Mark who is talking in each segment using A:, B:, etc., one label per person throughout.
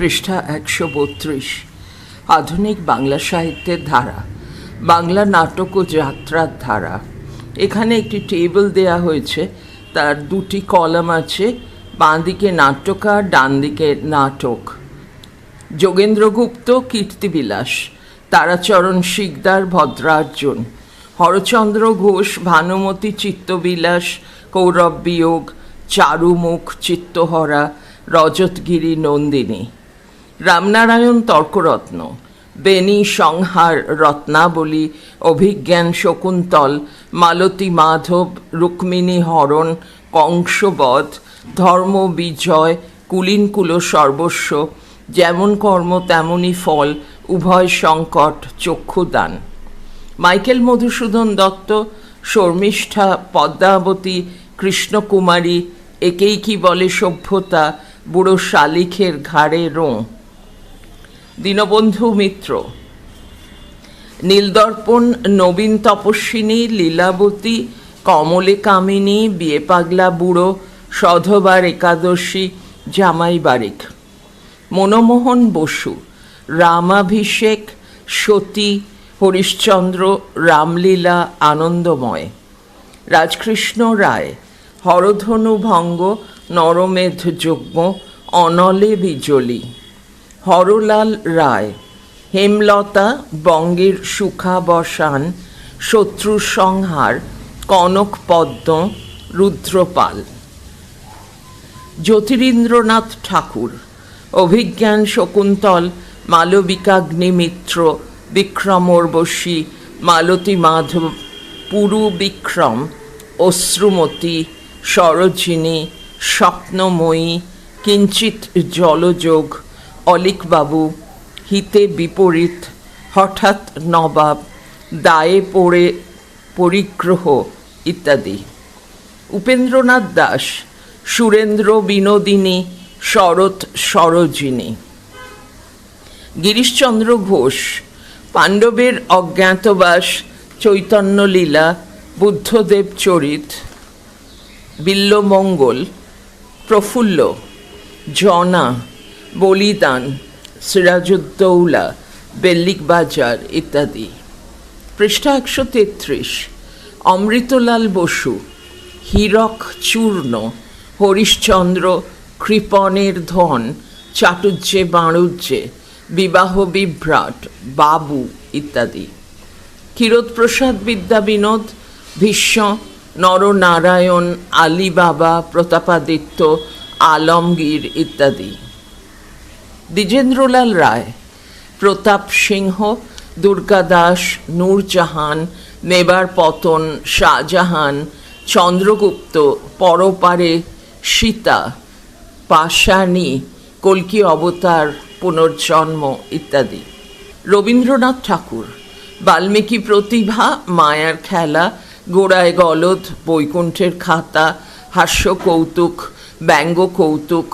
A: পৃষ্ঠা একশো বত্রিশ, আধুনিক বাংলা সাহিত্যের ধারা, বাংলা নাটক ও যাত্রার ধারা। এখানে একটি টেবিল দেয়া হয়েছে, তার দুটি কলাম আছে বাঁ দিকে নাট্যকার ডান দিকে নাটক যোগেন্দ্রগুপ্ত কীর্তিবিলাস তারাচরণ শিকদার, ভদ্রার্জুন, হরচন্দ্র ঘোষ, ভানুমতি চিত্তবিলাস, কৌরব বিয়োগ, চারুমুখ চিত্তহরা, রজতগিরি নন্দিনী। রামনারায়ণ তর্করত্ন। বেনি সংহার রত্নাবলী, অভিজ্ঞান শকুন্তল, মালতী মাধব, রুক্মিণী হরণ, কংসবধ, ধর্ম বিজয়, কুলিনকুল সর্বস্ব, যেমন কর্ম তেমনই ফল, উভয় সংকট, চক্ষুদান। মাইকেল মধুসূদন দত্ত, শর্মিষ্ঠা পদ্মাবতী, কৃষ্ণকুমারী, একেই কি বলে সভ্যতা, বুড়ো শালিখের ঘাড়ে রোঁ। দীনবন্ধু মিত্র, নীলদর্পণ নবীন তপস্বিনী, লীলাবতী কমলে কামিনী বিয়ে পাগলা বুড়ো, সধবার একাদশী, জামাই বারিক, মনমোহন বসু, রামাভিষেক, সতী, হরিশ্চন্দ্র, রামলীলা, আনন্দময়, রাজকৃষ্ণ রায় হরধনু ভঙ্গ নরমেধ যজ্ঞ অনলে বিজলি। হরলাল রায়, হেমলতা বঙ্গের সুখাবসান, শত্রু সংহার, কনক পদ্ম, রুদ্রপাল। জ্যোতিরীন্দ্রনাথ ঠাকুর, অভিজ্ঞান শকুন্তল মালবিকাগ্নিমিত্র বিক্রমোর্বশী মালতী মাধব, পুরু বিক্রম, অশ্রুমতী, সরোজিনী, স্বপ্নময়ী কিঞ্চিত জলযোগ অলিকবাবু হিতে বিপরীত, হঠাৎ নবাব, দায়ে পড়ে পরিগ্রহ ইত্যাদি। উপেন্দ্রনাথ দাস, সুরেন্দ্র বিনোদিনী, শরৎ সরোজিনী। গিরিশচন্দ্র ঘোষ, পাণ্ডবের অজ্ঞাতবাস, চৈতন্যলীলা, বুদ্ধদেব চরিত, বিল্লমঙ্গল, প্রফুল্ল, জনা বলিদান সিরাজউদ্দৌলা বেল্লিক বাজার ইত্যাদি। পৃষ্ঠা একশো তেত্রিশ, অমৃতলাল বসু, হীরক চূর্ণ, হরিশ্চন্দ্র কৃপণের ধন, চাটুজ্যে বাণুজ্যে, বিবাহ বিভ্রাট, বাবু ইত্যাদি। ক্ষীরোদপ্রসাদ বিদ্যা বিনোদ, ভীষ্ম, নরনারায়ণ, আলিবাবা, প্রতাপাদিত্য, আলমগীর ইত্যাদি। দ্বিজেন্দ্রলাল রায়, প্রতাপ সিংহ, দুর্গা দাস, নূরজাহান, মেবার পতন, শাহজাহান, চন্দ্রগুপ্ত, পরপারে, সীতা, পাশানি, কল্কি অবতার, পুনর্জন্ম ইত্যাদি। রবীন্দ্রনাথ ঠাকুর, বাল্মীকি প্রতিভা, মায়ার খেলা, গোড়ায় গলদ, বৈকুণ্ঠের খাতা হাস্য কৌতুক ব্যঙ্গ কৌতুক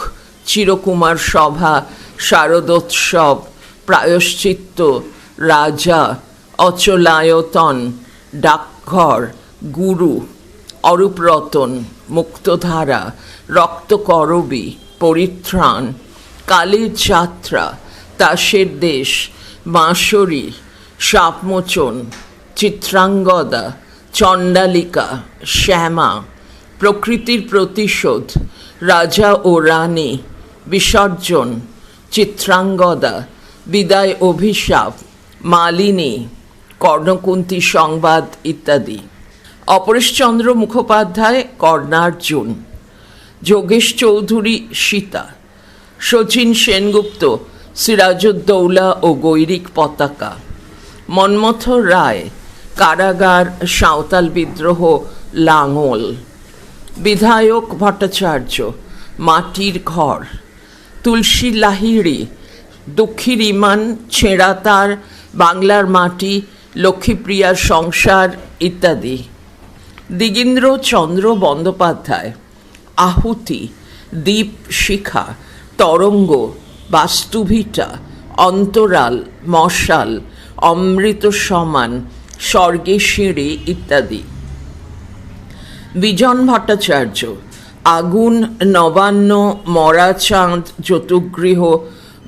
A: চিরকুমার সভা শারদোৎসব, প্রায়শ্চিত্ত, রাজা, অচলায়তন, ডাকঘর, গুরু, অরূপরতন, মুক্তধারা, রক্তকরবী, পরিত্রাণ, কালীর যাত্রা তাসের দেশ, বাঁশরী, সাপমোচন, চিত্রাঙ্গদা, চণ্ডালিকা, শ্যামা, প্রকৃতির প্রতিশোধ, রাজা ও রানী, বিসর্জন চিত্রাঙ্গদা, বিদায় অভিশাপ, মালিনী, কর্ণকুন্তী সংবাদ ইত্যাদি। অপরেশচন্দ্র মুখোপাধ্যায়, কর্ণার্জুন। যোগেশ চৌধুরী, সীতা। শচীন সেনগুপ্ত, সিরাজউদ্দৌলা ও গৈরিক পতাকা। মন্মথ রায়, কারাগার, সাঁওতাল বিদ্রোহ, লাঙল। বিধায়ক ভট্টাচার্য, মাটির ঘর। তুলসী লাহিড়ি, দুঃখীর ইমান ছেঁড়া তার, বাংলার মাটি, লক্ষ্মীপ্রিয়ার সংসার ইত্যাদি। দিগেন্দ্র চন্দ্র বন্দ্যোপাধ্যায়, আহুতি দ্বীপ শিখা, তরঙ্গ, বাস্তুভিটা, অন্তরাল, মশাল, অমৃত সমান, স্বর্গে সিঁড়ি ইত্যাদি। বিজন ভট্টাচার্য আগুন, নবান্ন মরা চাঁদ চতুগৃহ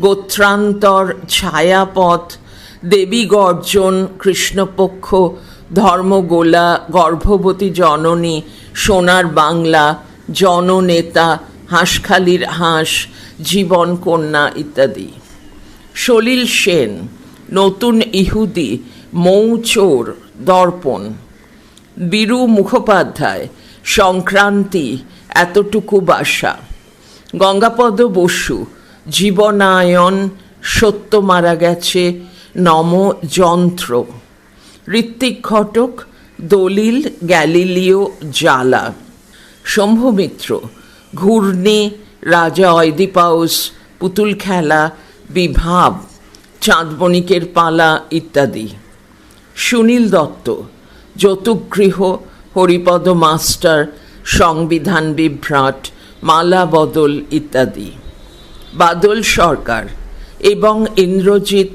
A: গোত্রান্তর, ছায়াপথ, দেবী গর্জন, কৃষ্ণপক্ষ, ধর্মগোলা, গর্ভবতী জননী, সোনার বাংলা, জননেতা, হাঁসখালির হাঁস, জীবন কন্যা ইত্যাদি। সলিল সেন, নতুন ইহুদি, মৌচোর দর্পণ। বীরু মুখোপাধ্যায়, সংক্রান্তি এতটুকু বাসা। গঙ্গাপদ বসু, জীবনায়ন সত্য মারা গেছে, নম যন্ত্র। ঋত্বিক ঘটক, দলিল গ্যালিলিও জ্বালা। শম্ভুমিত্র, ঘূর্ণি, রাজা অয়দিপাউস পুতুল খেলা, বিভাব, চাঁদবণিকের পালা ইত্যাদি। সুনীল দত্ত, যতুগৃহ, হরিপদ মাস্টার সংবিধান বিভ্রাট, মালা বদল ইত্যাদি। বাদল সরকার এবং ইন্দ্রজিৎ,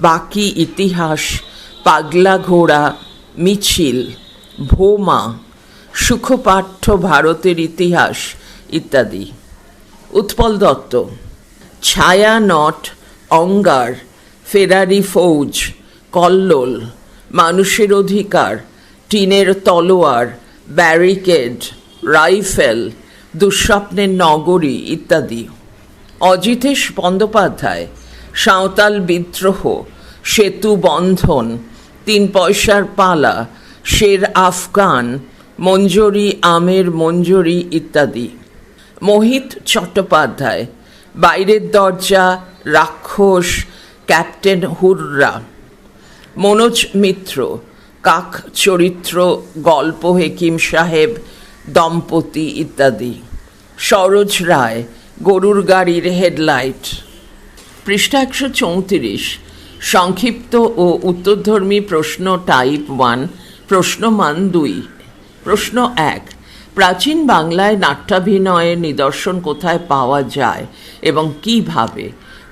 A: বাকি ইতিহাস, পাগলা ঘোড়া, মিছিল, ভোমা, সুখপাঠ্য ভারতের ইতিহাস ইত্যাদি। উৎপল দত্ত, ছায়া নট, অঙ্গার, ফেরারি ফৌজ, কল্লোল, মানুষের অধিকার, টিনের তলোয়ার, ব্যারিকেড রাইফেল, দুঃস্বপ্নের নগরী ইত্যাদি। অজিতেশ বন্দ্যোপাধ্যায়, সাঁওতাল বিদ্রোহ, সেতু বন্ধন, তিন পয়সার পালা, শের আফগান, মঞ্জুরি আমের মঞ্জুরি ইত্যাদি। মোহিত চট্টোপাধ্যায়, বাইরের দরজা, রাক্ষস, ক্যাপ্টেন হুররা। মনোজ মিত্র, কাক চরিত্র, গল্প হেকিম সাহেব দম্পতি ইত্যাদি। সরোজ রায়, গরুর গাড়ির হেডলাইট। পৃষ্ঠা একশো চৌত্রিশ, সংক্ষিপ্ত ও উত্তরধর্মী প্রশ্ন টাইপ ওয়ান প্রশ্নমান দুই। প্রশ্ন এক, প্রাচীন বাংলায় নাট্যাভিনয়ের নিদর্শন কোথায় পাওয়া যায় এবং কীভাবে?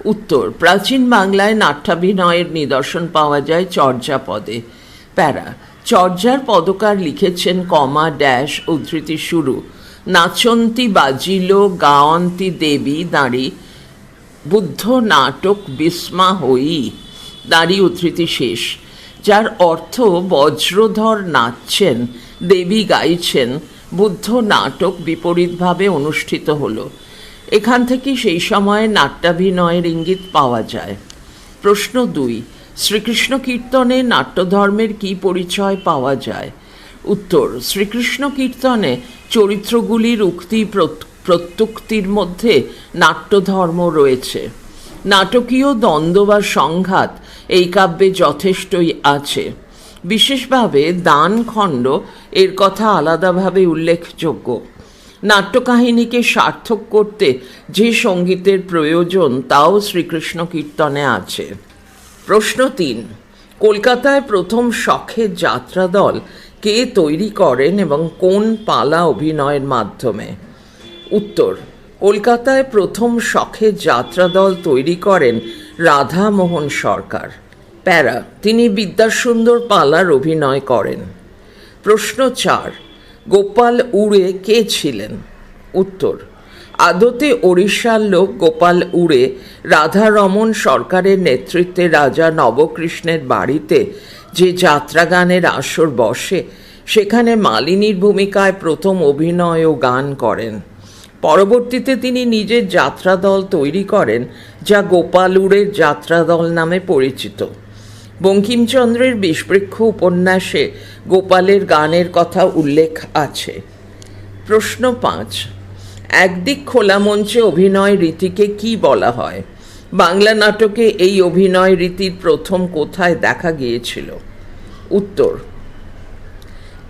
A: উত্তর, প্রাচীন বাংলায় নাট্যাভিনয়ের নিদর্শন পাওয়া যায় চর্যাপদে। প্যারা চর্যার পদকার লিখেছেন কমা ড্যাশ উদ্ধৃতি শুরু। নাচন্তি বাজিল, গাওয়ন্তি দেবী দাঁড়ি। বুদ্ধ নাটক বিস্মা হই, দাঁড়ি উদ্ধৃতি শেষ। যার অর্থ বজ্রধর নাচছেন, দেবী গাইছেন, বুদ্ধ নাটক বিপরীতভাবে অনুষ্ঠিত হলো। এখান থেকে সেই সময়ে নাট্যাভিনয়ের ইঙ্গিত পাওয়া যায়। প্রশ্ন দুই শ্রীকৃষ্ণ কীর্তনে নাট্যধর্মের কী পরিচয় পাওয়া যায়? উত্তর, শ্রীকৃষ্ণ কীর্তনে চরিত্রগুলির উক্তি প্রত- প্রত্যুক্তির মধ্যে নাট্যধর্ম রয়েছে। নাটকীয় দ্বন্দ্ব বা সংঘাত এই কাব্যে যথেষ্টই আছে। বিশেষভাবে দানখণ্ড এর কথা আলাদাভাবে উল্লেখযোগ্য। নাট্যকাহিনীকে সার্থক করতে যে সঙ্গীতের প্রয়োজন, তাও শ্রীকৃষ্ণ কীর্তনে আছে। প্রশ্ন তিন, কলকাতায় প্রথম শখের যাত্রা দল কে তৈরি করেন এবং কোন পালা অভিনয়ের মাধ্যমে? উত্তর, কলকাতায় প্রথম শখের যাত্রা দল তৈরি করেন রাধামোহন সরকার। প্যারা, তিনি বিদ্যাসুন্দর পালার অভিনয় করেন। প্রশ্ন চার, গোপাল উড়ে কে ছিলেন? উত্তর আদতে ওড়িশার লোক গোপাল উড়ে রাধারমন সরকারের নেতৃত্বে রাজা নবকৃষ্ণের বাড়িতে যে যাত্রা গানের আসর বসে, সেখানে মালিনীর ভূমিকায় প্রথম অভিনয় ও গান করেন। পরবর্তীতে তিনি নিজের যাত্রাদল তৈরি করেন, যা গোপাল গোপালুরের যাত্রাদল নামে পরিচিত। বঙ্কিমচন্দ্রের বিষবৃক্ষ উপন্যাসে গোপালের গানের কথা উল্লেখ আছে। প্রশ্ন পাঁচ। একদিক খোলা মঞ্চে অভিনয় রীতিকে কি বলা হয়? বাংলা নাটকে এই অভিনয় রীতির প্রথম কোথায় দেখা গিয়েছিল? উত্তর,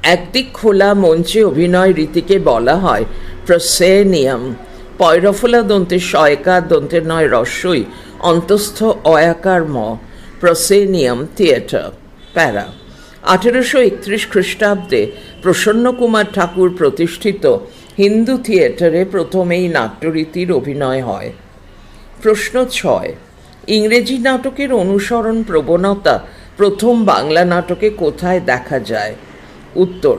A: একদিক খোলা মঞ্চে অভিনয় রীতিকে বলা হয় প্রসেনিয়াম। পয়রফলা দন্তের শয়কার দন্তের নয় রস্যই অন্তস্থ অয়াকার ম, প্রসেনিয়াম থিয়েটার, প্যারা। আঠেরোশো একত্রিশ খ্রিস্টাব্দে প্রসন্নকুমার ঠাকুর প্রতিষ্ঠিত হিন্দু থিয়েটারে প্রথম এই নাট্যরীতির অভিনয় হয়। প্রশ্ন ছয়, ইংরেজি নাটকের অনুসরণ প্রবণতা প্রথম বাংলা নাটকে কোথায় দেখা যায়? উত্তর,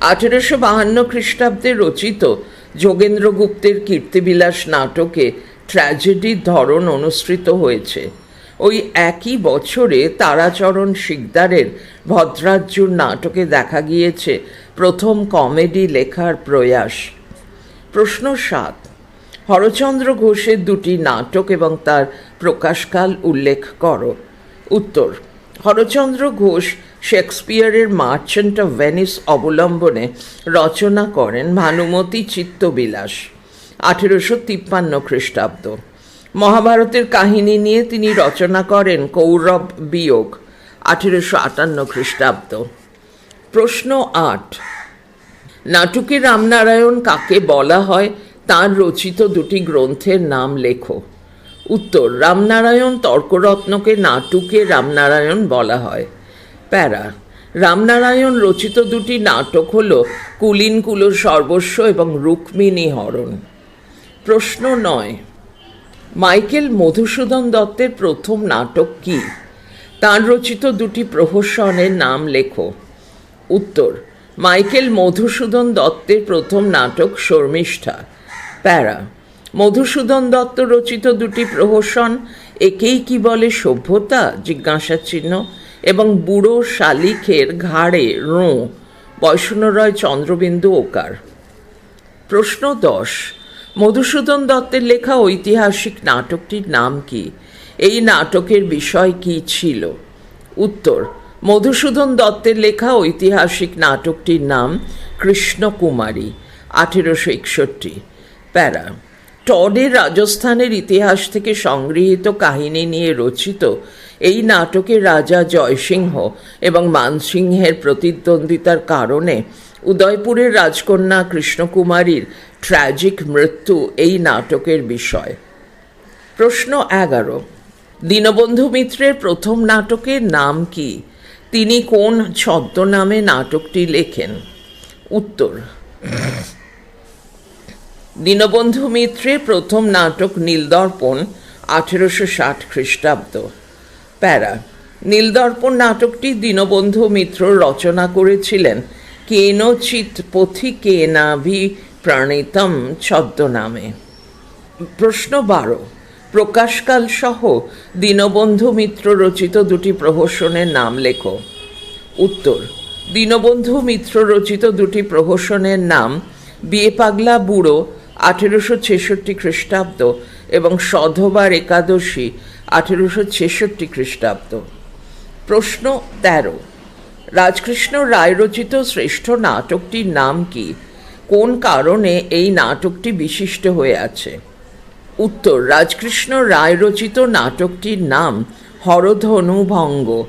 A: আঠেরোশো বাহান্ন খ্রিস্টাব্দে রচিত যোগেন্দ্রগুপ্তের কীর্তিবিলাস নাটকে ট্র্যাজেডির ধরন অনুসৃত হয়েছে। ওই একই বছরে তারাচরণ শিকদারের ভদ্রাজ্যুর নাটকে দেখা গিয়েছে প্রথম কমেডি লেখার প্রয়াস। প্রশ্ন সাত, হরচন্দ্র ঘোষের দুটি নাটক এবং তার প্রকাশকাল উল্লেখ করো। উত্তর, হরচন্দ্র ঘোষ শেক্সপিয়ারের মার্চেন্ট অফ ভেনিস অবলম্বনে রচনা করেন ভানুমতি চিত্তবিলাস, আঠেরোশো তিপ্পান্ন খ্রিস্টাব্দ। মহাভারতের কাহিনী নিয়ে তিনি রচনা করেন কৌরব বিয়োগ, আঠেরোশো আটান্ন খ্রিস্টাব্দ। প্রশ্ন আট, নাটকে রামনারায়ণ কাকে বলা হয় তার রচিত দুটি গ্রন্থের নাম লেখো। উত্তর, রামনারায়ণ তর্করত্নকে নাটুকে রামনারায়ণ বলা হয়। প্যারা, রামনারায়ণ রচিত দুটি নাটক হল কুলিন কুলোর সর্বস্ব এবং রুক্মিণী হরণ প্রশ্ন নয় মাইকেল মধুসূদন দত্তের প্রথম নাটক কি? তার রচিত দুটি প্রহসনের নাম লেখো। উত্তর, মাইকেল মধুসূদন দত্তের প্রথম নাটক শর্মিষ্ঠা, প্যারা। মধুসূদন দত্ত রচিত দুটি প্রহসন, একেই কি বলে সভ্যতা জিজ্ঞাসা চিহ্ন, এবং বুড়ো শালিখের ঘাড়ে রোঁ বৈষ্ণরয় চন্দ্রবিন্দু ওকার? প্রশ্ন দশ মধুসূদন দত্তের লেখা ঐতিহাসিক নাটকটির নাম কি? এই নাটকের বিষয় কি ছিল? উত্তর, মধুসূদন দত্তের লেখা ঐতিহাসিক নাটকটির নাম কৃষ্ণকুমারী, আঠেরোশো একষট্টি, প্যারা। টডের রাজস্থানের ইতিহাস থেকে সংগৃহীত কাহিনী নিয়ে রচিত এই নাটকে রাজা জয়সিংহ এবং মানসিংহের প্রতিদ্বন্দ্বিতার কারণে উদয়পুরের রাজকন্যা কৃষ্ণকুমারীর ট্র্যাজিক মৃত্যু এই নাটকের বিষয়। প্রশ্ন এগারো। দীনবন্ধু মিত্রের প্রথম নাটকের নাম কি? তিনি কোন ছদ্মনামে নাটকটি লেখেন? উত্তর দীনবন্ধু মিত্রের প্রথম নাটক নীলদর্পণ, আঠেরোশো ষাট খ্রিস্টাব্দ। প্যারা, নীলদর্পণ নাটকটি দীনবন্ধু মিত্র রচনা করেছিলেন। কেনচিৎ পথিকেনাভি প্রণীতম ছদ্মনামে প্রশ্ন বারো, প্রকাশকাল সহ দীনবন্ধু মিত্র রচিত দুটি প্রহসনের নাম লেখো। উত্তর, দীনবন্ধু মিত্র রচিত দুটি প্রহসনের নাম বিয়ে পাগলা বুড়ো আঠেরোশো ছেষট্টি খ্রিস্টাব্দ এবং সধবার একাদশী আঠেরোশো ছেষট্টি খ্রিস্টাব্দ। প্রশ্ন তেরো। রাজকৃষ্ণ রায় রচিত শ্রেষ্ঠ নাটকটির নাম কি? কোন কারণে এই নাটকটি বিশিষ্ট হয়ে আছে? উত্তর, রাজকৃষ্ণ রায় রচিত নাটকটির নাম হরধনু ভঙ্গ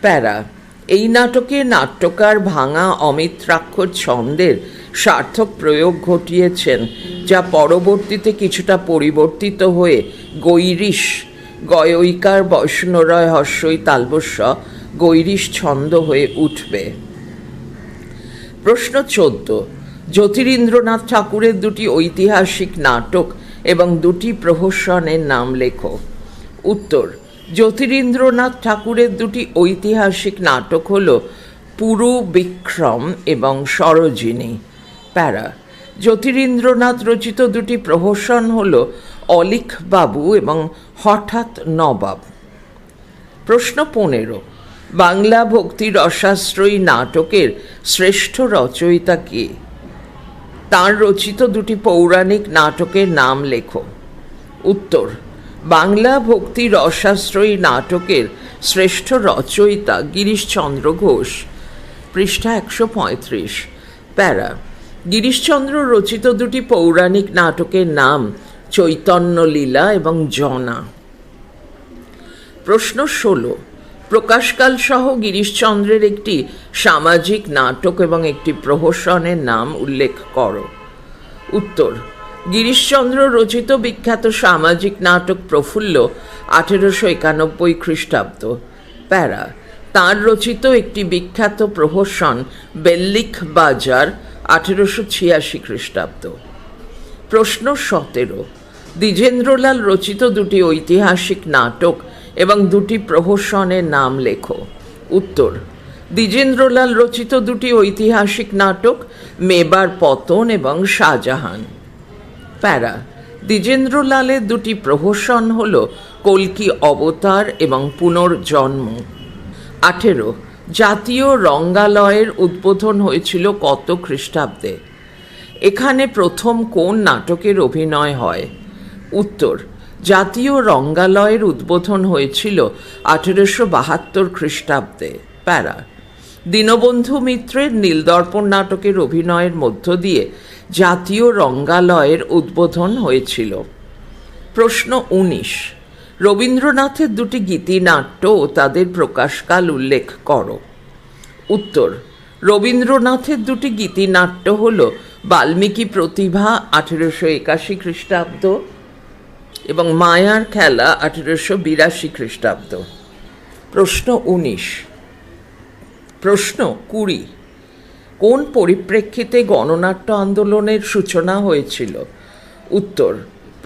A: প্যারা। এই নাটকে নাট্যকার ভাঙা অমিত্রাক্ষর ছন্দের সার্থক প্রয়োগ ঘটিয়েছেন, যা পরবর্তীতে কিছুটা পরিবর্তিত হয়ে গৈরিশ, গয়ৈকার বৈষ্ণরয় হর্ষই তালবস্য, গৈরিশ ছন্দ হয়ে উঠবে। প্রশ্ন চোদ্দ। জ্যোতিরিন্দ্রনাথ ঠাকুরের দুটি ঐতিহাসিক নাটক এবং দুটি প্রহসনের নাম লেখো। উত্তর, জ্যোতিরিন্দ্রনাথ ঠাকুরের দুটি ঐতিহাসিক নাটক হল পুরু বিক্রম এবং সরোজিনী। প্যারা। জ্যোতিরিন্দ্রনাথ রচিত দুটি প্রহসন হল অলিক বাবু এবং হঠাৎ নবাব। প্রশ্ন পনেরো, বাংলা ভক্তি রসাশ্রয়ী নাটকের শ্রেষ্ঠ রচয়িতা কে? তাঁর রচিত দুটি পৌরাণিক নাটকের নাম লেখো। উত্তর, বাংলা ভক্তি রসাশ্রয়ী নাটকের শ্রেষ্ঠ রচয়িতা গিরিশচন্দ্র ঘোষ। পৃষ্ঠা একশো পঁয়ত্রিশ, প্যারা। গিরিশচন্দ্র রচিত দুটি পৌরাণিক নাটকের নাম চৈতন্য লীলা এবং জনা। প্রশ্ন ষোলো। প্রকাশকাল সহ গিরিশচন্দ্রের একটি সামাজিক নাটক এবং একটি প্রহসনের নাম উল্লেখ করো। উত্তর। গিরিশচন্দ্র রচিত বিখ্যাত সামাজিক নাটক প্রফুল্ল আঠেরোশো একানব্বই খ্রিস্টাব্দ। প্যারা। তাঁর রচিত একটি বিখ্যাত প্রহসন বেল্লিক বাজার আঠেরোশো ছিয়াশি খ্রিস্টাব্দ। প্রশ্ন সতেরো। দ্বিজেন্দ্রলাল রচিত দুটি ঐতিহাসিক নাটক এবং দুটি প্রহসনের নাম লেখো। উত্তর, দ্বিজেন্দ্রলাল রচিত দুটি ঐতিহাসিক নাটক, মেবার পতন এবং শাহজাহান। প্যারা, দ্বিজেন্দ্রলালের দুটি প্রহসন হল কল্কি অবতার এবং পুনর্জন্ম। আঠেরো জাতীয় রঙ্গালয়ের উদ্বোধন হয়েছিল কত খ্রিস্টাব্দে? এখানে প্রথম কোন নাটকের অভিনয় হয়? উত্তর, জাতীয় রঙ্গালয়ের উদ্বোধন হয়েছিল আঠেরোশো বাহাত্তর খ্রিস্টাব্দে, প্যারা। দীনবন্ধু মিত্রের নীলদর্পণ নাটকের অভিনয়ের মধ্য দিয়ে জাতীয় রঙ্গালয়ের উদ্বোধন হয়েছিল। প্রশ্ন উনিশ রবীন্দ্রনাথের দুটি গীতিনাট্য ও তাদের প্রকাশকাল উল্লেখ করো। উত্তর, রবীন্দ্রনাথের দুটি গীতিনাট্য হল বাল্মীকি প্রতিভা আঠেরোশো একাশি খ্রিস্টাব্দ এবং মায়ার খেলা আঠেরোশো বিরাশি খ্রিস্টাব্দ। প্রশ্ন উনিশ, প্রশ্ন কুড়ি, কোন পরিপ্রেক্ষিতে গণনাট্য আন্দোলনের সূচনা হয়েছিল? উত্তর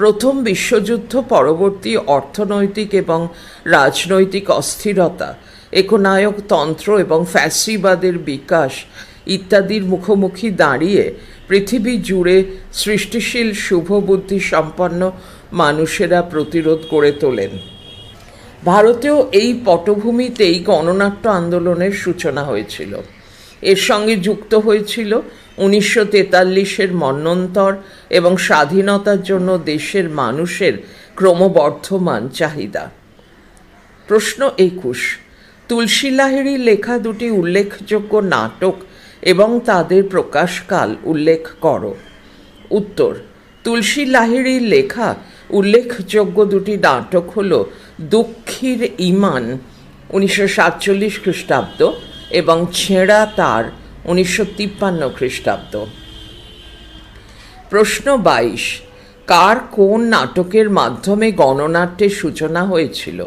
A: প্রথম বিশ্বযুদ্ধ, পরবর্তী অর্থনৈতিক এবং রাজনৈতিক অস্থিরতা, একনায়ক তন্ত্র এবং ফ্যাসিবাদের বিকাশ ইত্যাদির মুখোমুখি দাঁড়িয়ে পৃথিবী জুড়ে সৃষ্টিশীল শুভবুদ্ধি সম্পন্ন মানুষেরা প্রতিরোধ গড়ে তোলেন। ভারতেও এই পটভূমিতেই গণনাট্য আন্দোলনের সূচনা হয়েছিল। এর সঙ্গে যুক্ত হয়েছিল উনিশশো তেতাল্লিশের মন্বন্তর এবং স্বাধীনতার জন্য দেশের মানুষের ক্রমবর্ধমান চাহিদা। প্রশ্ন একুশ। তুলসী লাহিড়ির লেখা দুটি উল্লেখযোগ্য নাটক এবং তাদের প্রকাশকাল উল্লেখ করো। উত্তর, তুলসী লাহিড়ির লেখা উল্লেখযোগ্য দুটি নাটক হল দুঃখীর ইমান উনিশশো সাতচল্লিশ খ্রিস্টাব্দ এবং ছেঁড়া তার উনিশশো তিপ্পান্ন খ্রিস্টাব্দ। প্রশ্ন বাইশ, কার কোন নাটকের মাধ্যমে গণনাট্যের সূচনা হয়েছিল?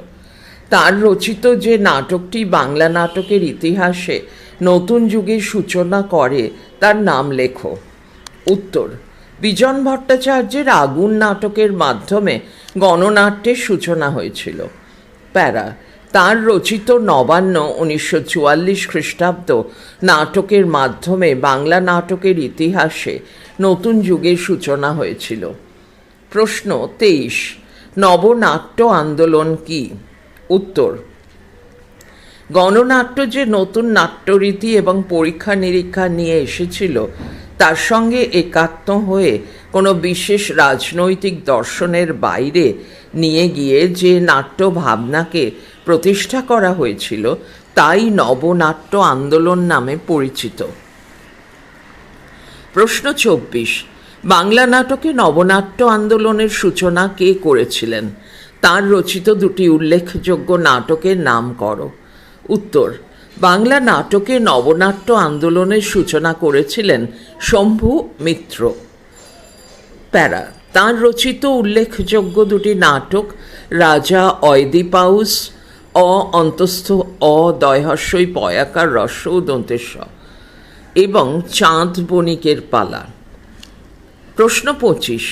A: তার রচিত যে নাটকটি বাংলা নাটকের ইতিহাসে নতুন যুগের সূচনা করে, তার নাম লেখো। উত্তর, বিজন ভট্টাচার্যের আগুন নাটকের মাধ্যমে গণনাট্যের সূচনা হয়েছিল। প্যারা তার রচিত নবান্ন উনিশশো চুয়াল্লিশ খ্রিস্টাব্দ নাটকের মাধ্যমে বাংলা নাটকের ইতিহাসে নতুন যুগের সূচনা হয়েছিল। প্রশ্ন তেইশ, নবনাট্য আন্দোলন কি? উত্তর, গণনাট্য যে নতুন নাট্যরীতি এবং পরীক্ষা নিরীক্ষা নিয়ে এসেছিল, তার সঙ্গে একাত্ম হয়ে কোনো বিশেষ রাজনৈতিক দর্শনের বাইরে নিয়ে গিয়ে যে নাট্য ভাবনাকে প্রতিষ্ঠা করা হয়েছিল তাই নবনাট্য আন্দোলন নামে পরিচিত। প্রশ্ন চব্বিশ, বাংলা নাটকে নবনাট্য আন্দোলনের সূচনা কে করেছিলেন? তার রচিত দুটি উল্লেখযোগ্য নাটকের নাম করো। উত্তর, বাংলা নাটকে নবনাট্য আন্দোলনের সূচনা করেছিলেন শম্ভু মিত্র। প্যারা, তাঁর রচিত উল্লেখযোগ্য দুটি নাটক রাজা অয়দিপাউস অ অন্তস্থ অ দয়হস্যই পয়াকার রস্য দন্তেশ্ব, এবং চাঁদ বণিকের পালা। প্রশ্ন পঁচিশ,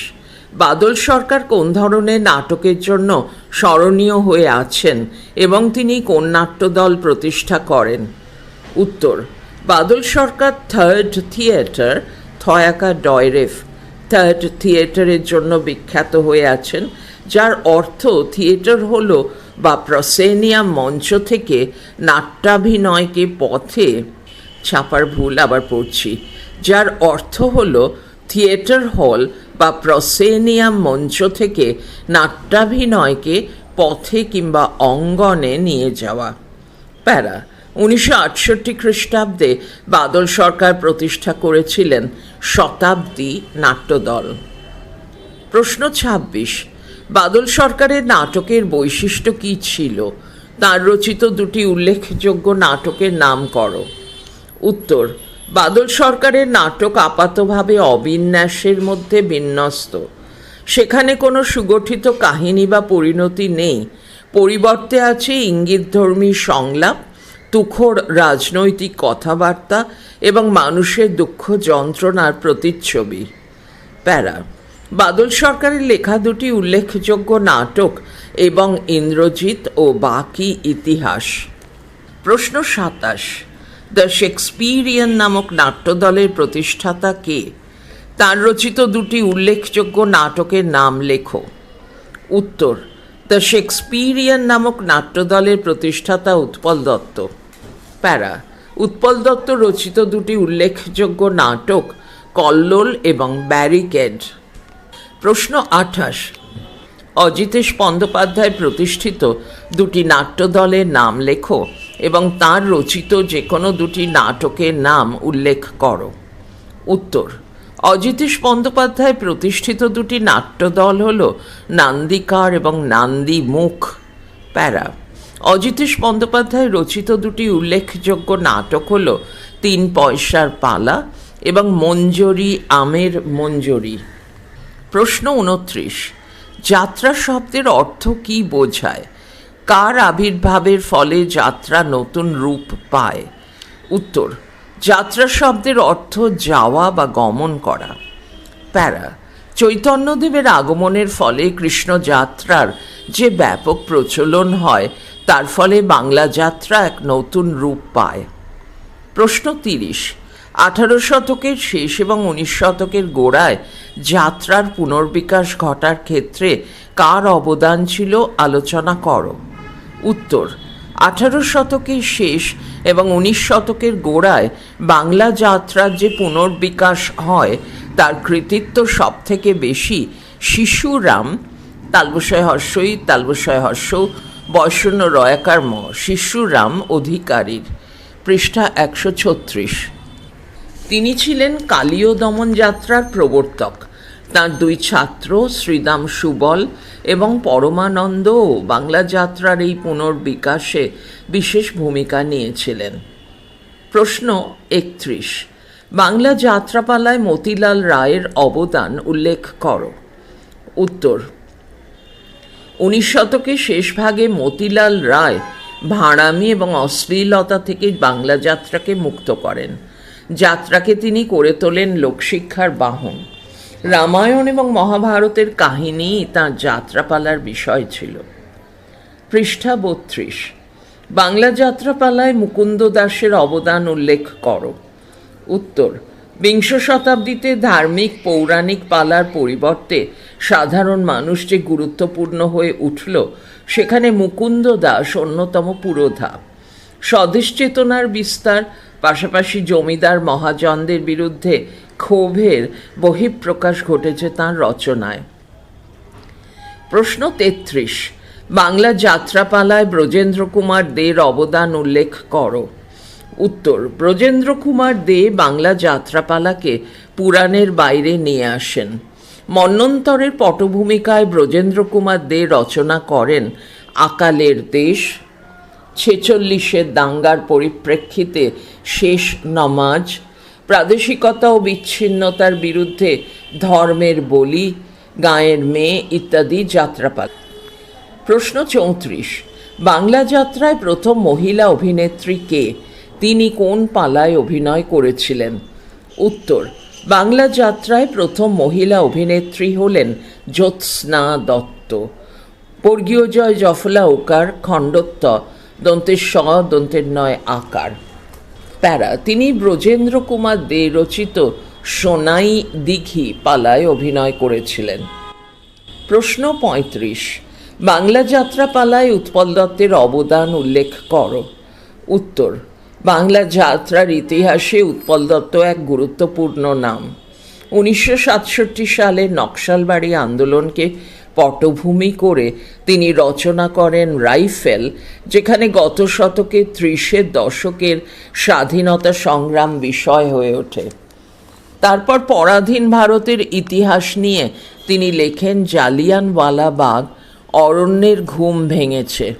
A: বাদল সরকার কোন ধরনের নাটকের জন্য স্মরণীয় হয়ে আছেন এবং তিনি কোন নাট্যদল প্রতিষ্ঠা করেন? উত্তর, বাদল সরকার থার্ড থিয়েটার থয়াকা ডয়রেফ থার্ড থিয়েটারের জন্য বিখ্যাত হয়ে আছেন যার অর্থ থিয়েটার হল বা প্রসেনিয়াম মঞ্চ থেকে নাট্যাভিনয়কে পথে ছাপার ভুল আবার পড়ছি। যার অর্থ হল থিয়েটার হল বা প্রসেনিয়াম মঞ্চ থেকে নাট্যাভিনয়কে পথে কিংবা অঙ্গনে নিয়ে যাওয়া। প্যারা, উনিশশো আটষট্টি খ্রিস্টাব্দে বাদল সরকার প্রতিষ্ঠা করেছিলেন শতাব্দী নাট্যদল। প্রশ্ন ছাব্বিশ বাদল সরকারের নাটকের বৈশিষ্ট্য কী ছিল? তার রচিত দুটি উল্লেখযোগ্য নাটকের নাম করো। উত্তর, বাদল সরকারের নাটক আপাতভাবে অবিন্যাসের মধ্যে বিন্যস্ত। সেখানে কোনো সুগঠিত কাহিনী বা পরিণতি নেই। পরিবর্তে আছে ইঙ্গিতধর্মী সংলাপ, তুখোড় রাজনৈতিক কথাবার্তা এবং মানুষের দুঃখ যন্ত্রণার প্রতিচ্ছবি। প্যারা বাদল সরকারের লেখা দুটি উল্লেখযোগ্য নাটক এবং ইন্দ্রজিৎ ও বাকি ইতিহাস। প্রশ্ন সাতাশ, দ্য শেক্সপিরিয়ান নামক নাট্যদলের প্রতিষ্ঠাতা কে? তার রচিত দুটি উল্লেখযোগ্য নাটকের নাম লেখো। উত্তর, দ্য শেক্সপিরিয়ান নামক নাট্যদলের প্রতিষ্ঠাতা উৎপল দত্ত। প্যারা, উৎপল দত্ত রচিত দুটি উল্লেখযোগ্য নাটক কল্লোল এবং ব্যারিকেড। প্রশ্ন আঠাশ। অজিতেশ বন্দ্যোপাধ্যায় প্রতিষ্ঠিত দুটি নাট্যদলের নাম লেখো এবং তার রচিত যে কোনো দুটি নাটকের নাম উল্লেখ করো। উত্তর, অজিতেশ বন্দ্যোপাধ্যায় প্রতিষ্ঠিত দুটি নাট্যদল হল নান্দিকার এবং নান্দি মুখ প্যারা, অজিতেশ বন্দ্যোপাধ্যায় রচিত দুটি উল্লেখযোগ্য নাটক হল তিন পয়সার পালা এবং মঞ্জরি, আমের মঞ্জরি। প্রশ্ন উনত্রিশ। যাত্রা শব্দের অর্থ কি বোঝায়? কার আবির্ভাবের ফলে যাত্রা নতুন রূপ পায়? উত্তর, যাত্রা শব্দের অর্থ যাওয়া বা গমন করা। প্যারা, চৈতন্যদেবের আগমনের ফলে কৃষ্ণ যাত্রার যে ব্যাপক প্রচলন হয়, তার ফলে বাংলা যাত্রা এক নতুন রূপ পায়। প্রশ্ন তিরিশ আঠারো শতকের শেষ এবং উনিশ শতকের গোড়ায় যাত্রার পুনর্বিকাশ ঘটার ক্ষেত্রে কার অবদান ছিল আলোচনা করো। উত্তর, আঠারো শতকের শেষ এবং উনিশ শতকের গোড়ায় বাংলা যাত্রার যে পুনর্বিকাশ হয়, তার কৃতিত্ব সবথেকে বেশি শিশুরাম তালবসায় হর্ষই তালবসায় হর্ষ বয়সন্য রয়াকার ম শিশুরাম অধিকারীর। পৃষ্ঠা একশো ছত্রিশ। তিনি ছিলেন কালীয় দমন যাত্রার প্রবর্তক। তার দুই ছাত্র, শ্রীদাম সুবল এবং পরমানন্দও বাংলা যাত্রার এই পুনর্বিকাশে বিশেষ ভূমিকা নিয়েছিলেন। প্রশ্ন একত্রিশ। বাংলা যাত্রাপালায় মতিলাল রায়ের অবদান উল্লেখ করো। উত্তর। উনিশ শতকের শেষ ভাগে মতিলাল রায় ভাঁড়ামি এবং অশ্লীলতা থেকে বাংলা যাত্রাকে মুক্ত করেন। যাত্রাকে তিনি করে তোলেন লোকশিক্ষার বাহন। রামায়ণ এবং মহাভারতের কাহিনী তাঁর যাত্রাপালার বিষয় ছিল। পৃষ্ঠা বত্রিশ। বাংলা যাত্রাপালায় মুকুন্দ দাসের অবদান উল্লেখ করো। উত্তর। বিংশ শতাব্দীতে ধার্মিক পৌরাণিক পালার পরিবর্তে সাধারণ মানুষ যে গুরুত্বপূর্ণ হয়ে উঠল, সেখানে মুকুন্দ দাস অন্যতম পুরোধা। স্বদেশ চেতনার বিস্তার, পাশাপাশি জমিদার মহাজনদের বিরুদ্ধে ক্ষোভের বহিঃপ্রকাশ ঘটেছে তাঁর রচনায়। প্রশ্ন তেত্রিশ, বাংলা যাত্রাপালায় ব্রজেন্দ্র কুমার দের অবদান উল্লেখ করো। উত্তর, ব্রজেন্দ্র কুমার দে বাংলা যাত্রাপালাকে পুরাণের বাইরে নিয়ে আসেন। মন্বন্তরের পটভূমিকায় ব্রজেন্দ্র কুমার দে রচনা করেন, আকালের দেশ ছেচল্লিশের দাঙ্গার পরিপ্রেক্ষিতে শেষ নমাজ, প্রাদেশিকতা ও বিচ্ছিন্নতার বিরুদ্ধে ধর্মের বলি, গায়ের মেয়ে ইত্যাদি যাত্রাপাত প্রশ্ন চৌত্রিশ, বাংলা যাত্রায় প্রথম মহিলা অভিনেত্রী কে? তিনি কোন পালায় অভিনয় করেছিলেন? উত্তর, বাংলা যাত্রায় প্রথম মহিলা অভিনেত্রী হলেন জ্যোৎস্না দত্ত। বর্গীয় জয় জফলা ওকার খণ্ডত্ব দন্তের স দন্তের নয় আকার। প্যারা, তিনি ব্রজেন্দ্র কুমার দে রচিত সোনাই দিঘি পালায় অভিনয় করেছিলেন। প্রশ্ন পঁয়ত্রিশ, বাংলা যাত্রা পালায় উৎপল দত্তের অবদান উল্লেখ করো। উত্তর, বাংলা যাত্রার ইতিহাসে উৎপল দত্ত এক গুরুত্বপূর্ণ নাম। উনিশশো সাতষট্টি সালে নকশালবাড়ি আন্দোলনকে পটভূমি করে তিনি রচনা করেন রাইফেল, যেখানে গত শতকে ত্রিশের দশকের স্বাধীনতা সংগ্রাম বিষয় হয়ে ওঠে। তারপর পরাধীন ভারতের ইতিহাস নিয়ে তিনি লেখেন, জালিয়ানওয়ালা বাগ অরণ্যের ঘুম ভেঙেছে।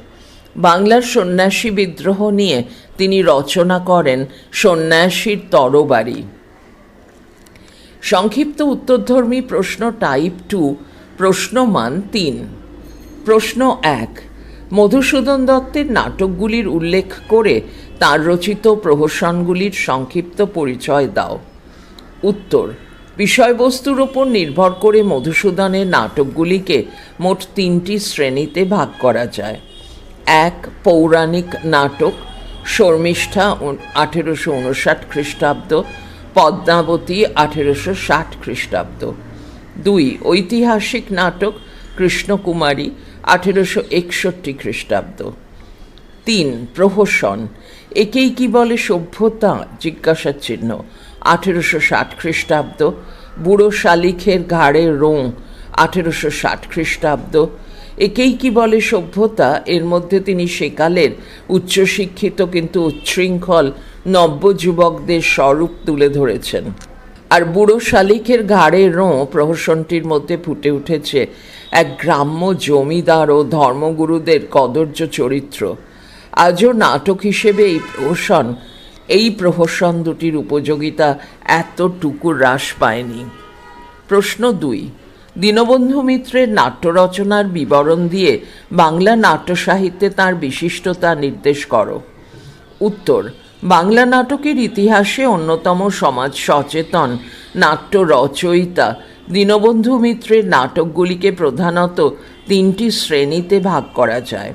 A: বাংলার সন্ন্যাসী বিদ্রোহ নিয়ে তিনি রচনা করেন, সন্ন্যাসীর তরবারি। সংক্ষিপ্ত উত্তরধর্মী প্রশ্ন টাইপ টু প্রশ্নমান তিন। প্রশ্ন এক, মধুসূদন দত্তের নাটকগুলির উল্লেখ করে তার রচিত প্রহসনগুলির সংক্ষিপ্ত পরিচয় দাও। উত্তর, বিষয়বস্তুর ওপর নির্ভর করে মধুসূদনের নাটকগুলিকে মোট তিনটি শ্রেণীতে ভাগ করা যায়। এক, পৌরাণিক নাটক, শর্মিষ্ঠা আঠেরোশো উনষাট খ্রিস্টাব্দ, পদ্মাবতী আঠেরোশো ষাট খ্রিস্টাব্দ। দুই, ঐতিহাসিক নাটক কৃষ্ণকুমারী, আঠেরোশো একষট্টি খ্রিস্টাব্দ। তিন, প্রহসন। একেই কি বলে সভ্যতা? জিজ্ঞাসার চিহ্ন। আঠেরোশো ষাট খ্রিস্টাব্দ। বুড়ো শালিখের ঘাড়ে রোঁ। আঠেরোশো ষাট খ্রিস্টাব্দ। একেই কি বলে সভ্যতা? এর মধ্যে তিনি সেকালের উচ্চশিক্ষিত কিন্তু উচ্ছৃঙ্খল নব্য যুবকদের স্বরূপ তুলে ধরেছেন। আর বুড়ো শালিকের ঘাড়ে রোঁ প্রহসনটির মধ্যে ফুটে উঠেছে এক গ্রাম্য জমিদার ও ধর্মগুরুদের কদর্য চরিত্র। আজও নাটক হিসেবে এই প্রহসন এই প্রহসন দুটির উপযোগিতা এতটুকু হ্রাস পায়নি। প্রশ্ন দুই, দীনবন্ধু মিত্রের নাট্য রচনার বিবরণ দিয়ে বাংলা নাট্য সাহিত্যে তাঁর বিশিষ্টতা নির্দেশ করো। উত্তর বাংলা নাটকের ইতিহাসে অন্যতম সমাজ সচেতন, নাট্য রচয়িতা। দীনবন্ধু মিত্রের নাটকগুলিকে প্রধানত তিনটি শ্রেণীতে ভাগ করা যায়।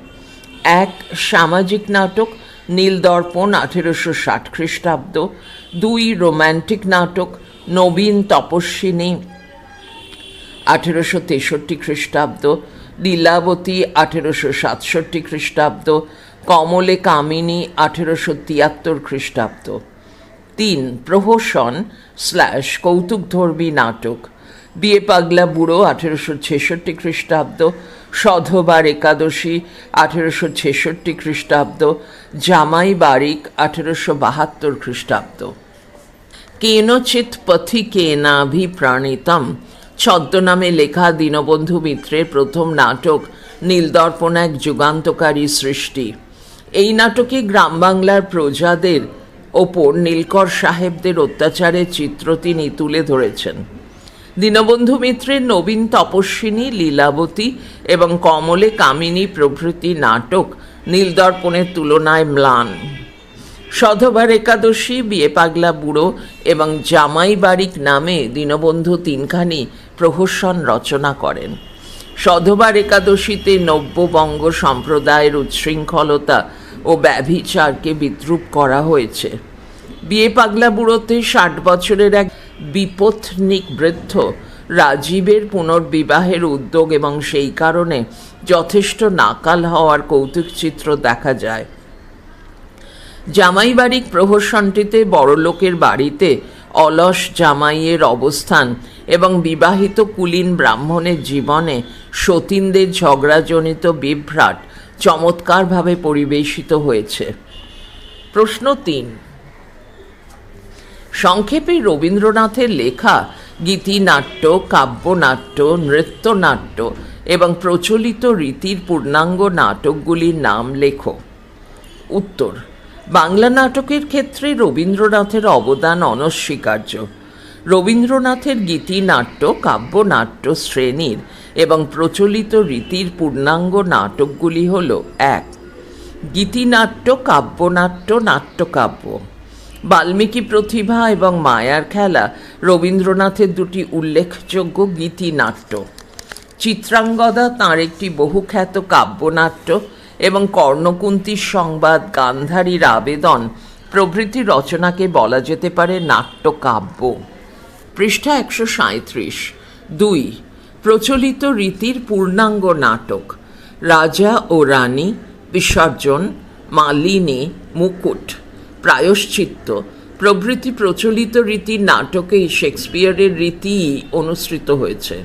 A: এক, সামাজিক নাটক, নীলদর্পণ আঠেরোশো ষাট খ্রিস্টাব্দ। দুই, রোম্যান্টিক নাটক, নবীন তপস্বিনী আঠেরোশো তেষট্টি খ্রিস্টাব্দ। লীলাবতী আঠেরোশো সাতষট্টি খ্রিস্টাব্দ। কমলে কামিনী আঠেরোশো তিয়াত্তর খ্রিস্টাব্দ। তিন, প্রহসন স্ল্যাশ কৌতুকধর্মী নাটক। বিয়ে পাগলা বুড়ো আঠেরোশো ছেষট্টি খ্রিস্টাব্দ। সধবার একাদশী আঠেরোশো ছেষট্টি খ্রিস্টাব্দ। জামাই বারিক আঠেরোশো বাহাত্তর খ্রিস্টাব্দ। কেনচিৎ পথিকেনাভিপ্রাণিতম ছদ্মনামে লেখা দীনবন্ধু মিত্রের প্রথম নাটক নীলদর্পণ এক যুগান্তকারী সৃষ্টি। এই নাটকে গ্রাম বাংলার প্রজাদের ওপর নীলকর সাহেবদের অত্যাচারের চিত্র তিনি তুলে ধরেছেন। দীনবন্ধু মিত্রের নবীন তপস্বিনী, লীলাবতী এবং কমলে কামিনী প্রভৃতি নাটক নীলদর্পণের তুলনায় ম্লান। সধবার একাদশী বিয়ে পাগলা বুড়ো এবং জামাই বারিক নামে দীনবন্ধু তিনখানি প্রহসন রচনা করেন। সধবার একাদশীতে নব্যবঙ্গ সম্প্রদায়ের উচ্ছৃঙ্খলতা ও ব্যভিচারকে বিদ্রুপ করা হয়েছে। বিয়ে পাগলা বুড়োতে ষাট বছরের এক বিপথনিক বৃদ্ধ রাজীবের পুনর্বিবাহের উদ্যোগ এবং সেই কারণে যথেষ্ট নাকাল হওয়ার কৌতুক চিত্র দেখা যায়। জামাই বাড়ির প্রহসনটিতে বড়লোকের বাড়িতে অলস জামাইয়ের অবস্থান এবং বিবাহিত কুলীন ব্রাহ্মণের জীবনে সতীনদের ঝগড়াজনিত বিভ্রাট চমৎকারভাবে পরিবেশিত হয়েছে। প্রশ্ন তিন। সংক্ষেপে রবীন্দ্রনাথের লেখা গীতিনাট্য, কাব্যনাট্য, নৃত্যনাট্য এবং প্রচলিত রীতির পূর্ণাঙ্গ নাটকগুলির নাম লেখো। উত্তর। বাংলা নাটকের ক্ষেত্রে রবীন্দ্রনাথের অবদান অনস্বীকার্য। রবীন্দ্রনাথের গীতিনাট্য কাব্যনাট্য শ্রেণির এবং প্রচলিত রীতির পূর্ণাঙ্গ নাটকগুলি হল এক গীতিনাট্য কাব্যনাট্য নাট্যকাব্য। বাল্মীকি প্রতিভা এবং মায়ার খেলা রবীন্দ্রনাথের দুটি উল্লেখযোগ্য গীতিনাট্য চিত্রাঙ্গদা তাঁর একটি বহুখ্যাত কাব্যনাট্য এবং কর্ণকুন্তির সংবাদ গান্ধারীর আবেদন প্রভৃতি রচনাকে বলা যেতে পারে নাট্যকাব্য। পৃষ্ঠা একশো সাঁত্রিশ দুই, প্রচলিত রীতির পূর্ণাঙ্গ নাটক, রাজা ও রানী, বিসর্জন, মালিনী, মুকুট, প্রায়শ্চিত্ত, প্রভৃতি প্রচলিত রীতির নাটকেই শেক্সপিয়ারের রীতিই অনুসৃত হয়েছে।